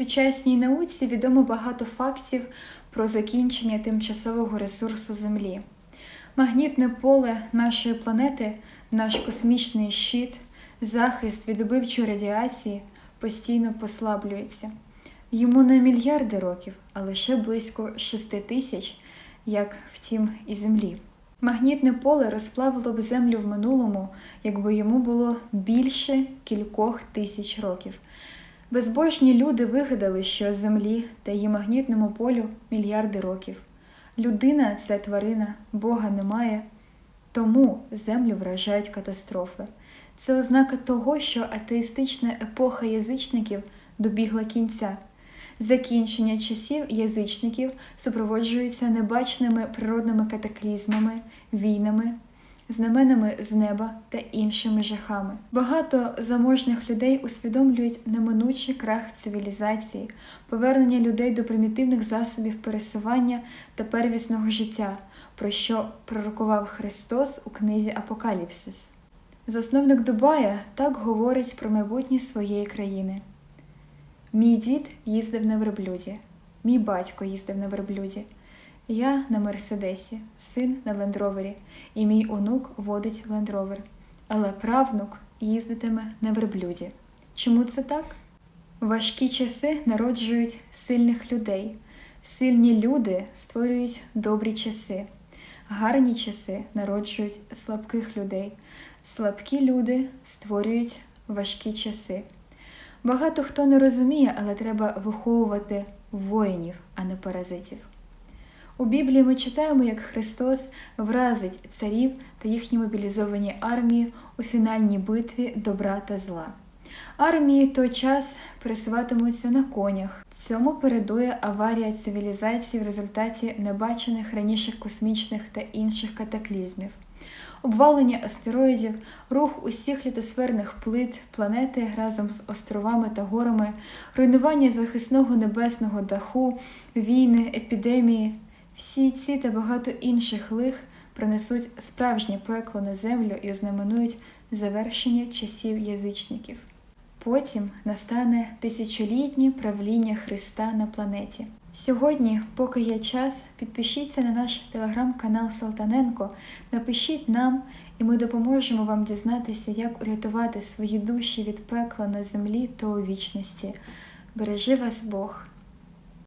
сучасній науці відомо багато фактів про закінчення тимчасового ресурсу Землі. Магнітне поле нашої планети, наш космічний щит, захист від убивчої радіації постійно послаблюється. Йому не мільярди років, а лише близько 6 тисяч, як втім і Землі. Магнітне поле розплавило б землю в минулому, якби йому було більше кількох тисяч років. Безбожні люди вигадали, що землі та її магнітному полю мільярди років. Людина це тварина, Бога немає, тому землю вражають катастрофи. Це ознака того, що атеїстична епоха язичників добігла кінця. Закінчення часів язичників супроводжується небаченими природними катаклізмами, війнами, знаменами з неба та іншими жахами. Багато заможних людей усвідомлюють неминучий крах цивілізації, повернення людей до примітивних засобів пересування та первісного життя, про що пророкував Христос у книзі Апокаліпсис. Засновник Дубая так говорить про майбутнє своєї країни. Мій дід їздив на верблюді, мій батько їздив на верблюді, я на Мерседесі, син на лендровері, і мій онук водить лендровер. Але правнук їздитиме на верблюді. Чому це так? Важкі часи народжують сильних людей. Сильні люди створюють добрі часи. Гарні часи народжують слабких людей. Слабкі люди створюють важкі часи. Багато хто не розуміє, але треба виховувати воїнів, а не паразитів. У Біблії ми читаємо, як Христос вразить царів та їхні мобілізовані армії у фінальній битві добра та зла. Армії той час пересуватимуться на конях. Цьому передує аварія цивілізації в результаті небачених раніше космічних та інших катаклізмів обвалення астероїдів, рух усіх літосферних плит планети разом з островами та горами, руйнування захисного небесного даху, війни, епідемії. Всі ці та багато інших лих принесуть справжнє пекло на землю і ознаменують завершення часів язичників. Потім настане тисячолітнє правління Христа на планеті. Сьогодні, поки є час, підпишіться на наш телеграм-канал Салтаненко, напишіть нам, і ми допоможемо вам дізнатися, як урятувати свої душі від пекла на землі та у вічності. Бережи вас Бог!